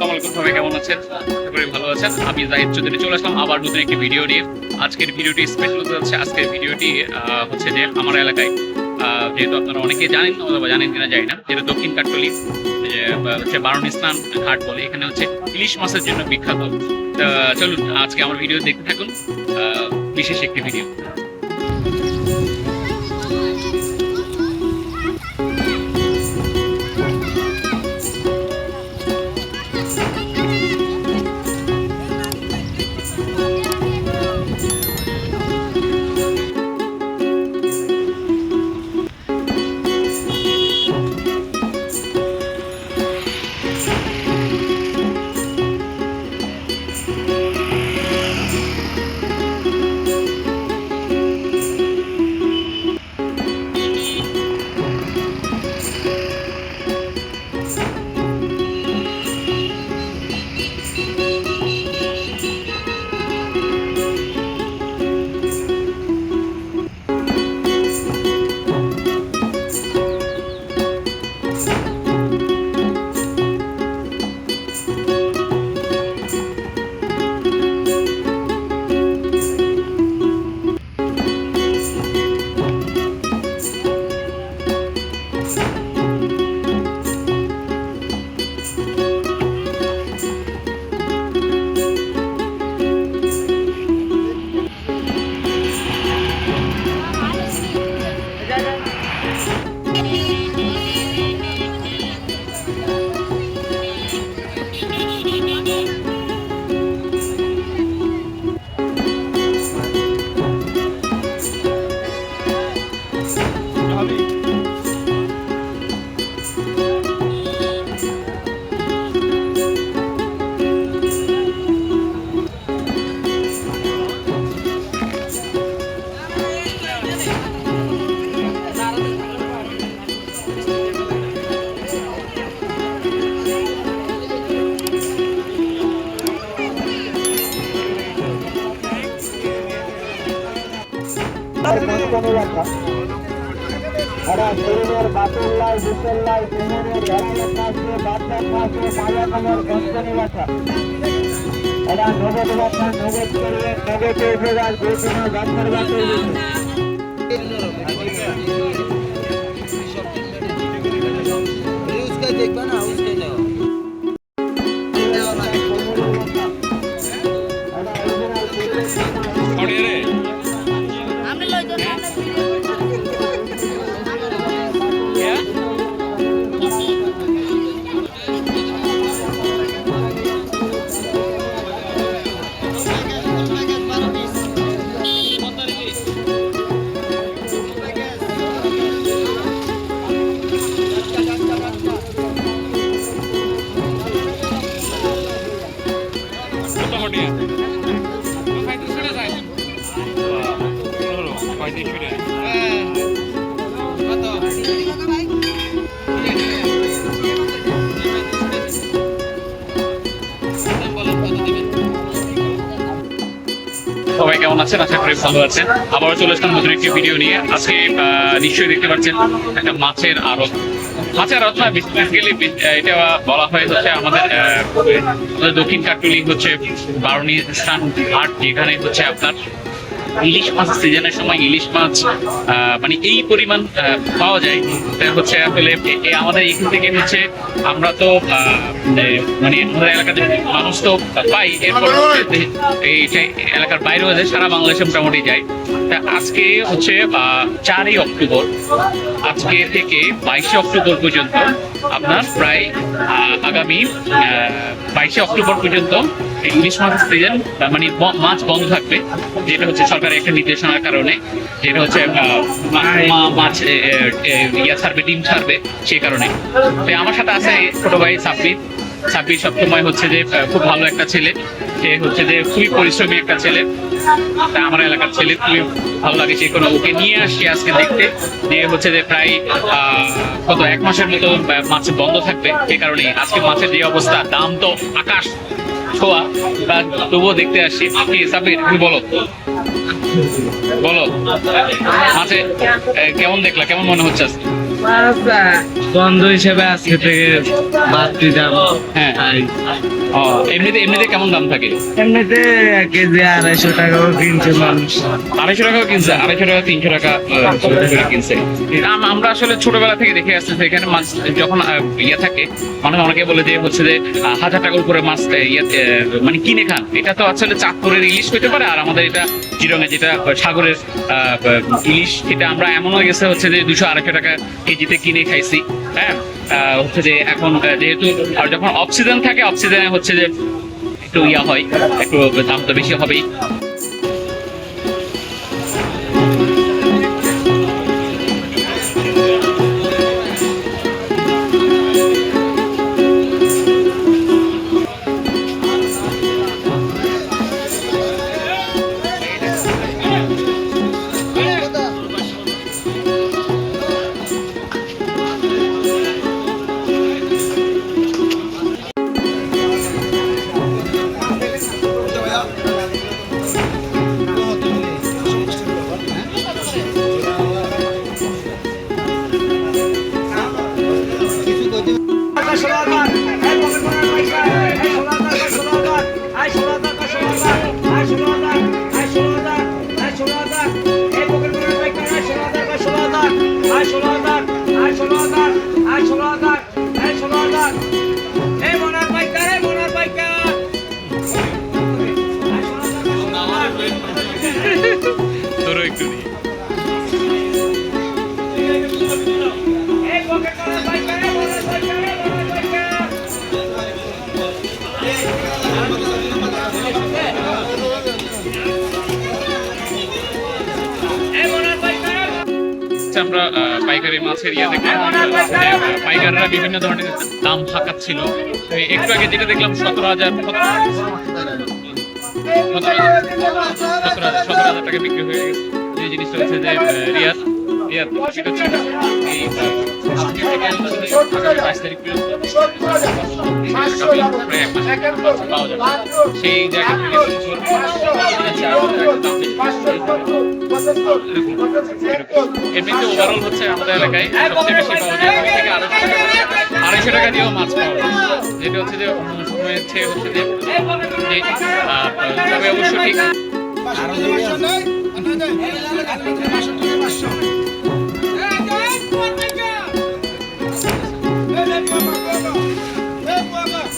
আলাইকুম সবাই কেমন আছেন? আশা করি ভালো আছেন। আমি জাহিদ চৌধুরী চলে আসলাম আবার নতুন একটি ভিডিও নিয়ে। আজকের ভিডিওটি স্পেশাল হতে যাচ্ছে। আজকের ভিডিওটি হচ্ছে যে আমার এলাকায় যেহেতু আপনারা অনেকে জানেন অথবা জানেন কিনা জানি না যেটা দক্ষিণ কাটলি হচ্ছে বারণ স্নান ঘাট বলে, এখানে হচ্ছে ইলিশ মাছের জন্য বিখ্যাত। চলুন, আজকে আমার ভিডিও দেখতে থাকুন বিশেষ একটি ভিডিও। এরা শরীরের বাতুল্লাই লাই কুমুরের ধরালের পাশে বাচ্চার পাশে মায়া কোমর গঞ্জনী বাসা এরা নগদ বাসা, নগদ করবে নগদ উপরাজ বিভিন্ন গাছের বাসের আছেন, আশা করি ভালো আছেন। আবারও চলে আসলাম নতুন একটি ভিডিও নিয়ে। আজকে নিশ্চয়ই দেখতে পাচ্ছেন একটা মাছের আড়ত। মাছের আড়ত না বেসিক্যালি এটা বলা হয় হচ্ছে আমাদের দক্ষিণ কাটুলি হচ্ছে বারণী স্থান হাট, যেখানে হচ্ছে আপনার ইলিশ মাছ সিজনের সময় ইলিশ মাছ আহ, মানে এই পরিমাণ পাওয়া যায়। হচ্ছে আসলে আমাদের এখান থেকে হচ্ছে আমরা তো আহ, মানে আমাদের এলাকাতে মানুষ তো পাই এরপর এই এলাকার বাইরেও যায় সারা বাংলাদেশে মোটামুটি যায়। আজকে হচ্ছে চারই অক্টোবর। আজকে থেকে বাইশে অক্টোবর পর্যন্ত আপনার প্রায় আগামী বাইশে অক্টোবর পর্যন্ত ইলিশ মাছের সিজন মানে মাছ বন্ধ থাকবে, যেটা হচ্ছে সরকারের একটা নির্দেশনার কারণে, যেটা হচ্ছে মাছ ইয়া ছাড়বে, ডিম ছাড়বে, সেই কারণে। আমার সাথে আছে ছোট ভাই সাব্বির। সাব্বির সবসময় হচ্ছে যে খুব ভালো একটা ছেলে। সে হচ্ছে যে খুবই পরিশ্রমী একটা ছেলে। তা আমার এলাকার ছেলে খুবই ভালো লাগে সে কোনো ওকে নিয়ে আসছি আজকে দেখতে। দিয়ে হচ্ছে যে প্রায় কত এক মাসের মতো মাছ বন্ধ থাকবে। সে কারণে আজকে মাছের যে অবস্থা, দাম তো আকাশ ছোঁয়া। তা তবুও দেখতে আসছি। কি সাবির তুমি বলো। বলো। মাছে কেমন দেখলা? কেমন মনে হচ্ছে আজকে? বন্ধ হিসেবে আজকে থেকে হ্যাঁ। ও এমনিতে এমনিতে কেমন দাম থাকে? এমনিতে এক কেজি আড়াইশো টাকাও কিনছে মানুষ। আড়াইশো টাকাও কিনছে আড়াইশো টাকা তিনশো টাকা করে কিনছে। আমরা আসলে ছোটবেলা থেকে দেখে আসতেছি এখানে মাছ যখন ইয়ে থাকে মানুষ অনেকে বলে যে হচ্ছে যে হাজার টাকার উপরে মাছ ইয়ে মানে কিনে খান। এটা তো আসলে চাঁদপুরের ইলিশ হতে পারে আর আমাদের এটা চিরঙে যেটা সাগরের আহ, ইলিশ এটা আমরা এমন হয়ে গেছে হচ্ছে যে দুশো আড়াইশো টাকা কেজিতে কিনে খাইছি হ্যাঁ? হচ্ছে যে এখন যেহেতু, আর যখন অক্সিজেন থাকে অক্সিজেনে হচ্ছে যে একটু ইয়া হয়, একটু দাম তো বেশি হবেই। তোরও আমরা পাইকারি মাছের ইয়ে দেখলাম। পাইকাররা বিভিন্ন ধরনের দাম হাঁকাচ্ছিল ছিল একটু আগে যেটা দেখলাম, সতেরো হাজার সতেরো হাজার সতেরো হাজার টাকা বিক্রি হয়ে গেছে। যে জিনিসটা হচ্ছে যে রিয়াদ রিয়াদ হচ্ছে থেকে বাইশ তারিখ পাওয়া যাবে এমনিতে ওভারঅল হচ্ছে আমাদের এলাকায় সবচেয়ে বেশি পাওয়া যায় আড়াইশো টাকা। দিয়েও মাছ পাওয়া যায় যেটা হচ্ছে যে চেয়ে হচ্ছে যে অবশ্য ঠিক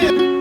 Yeah.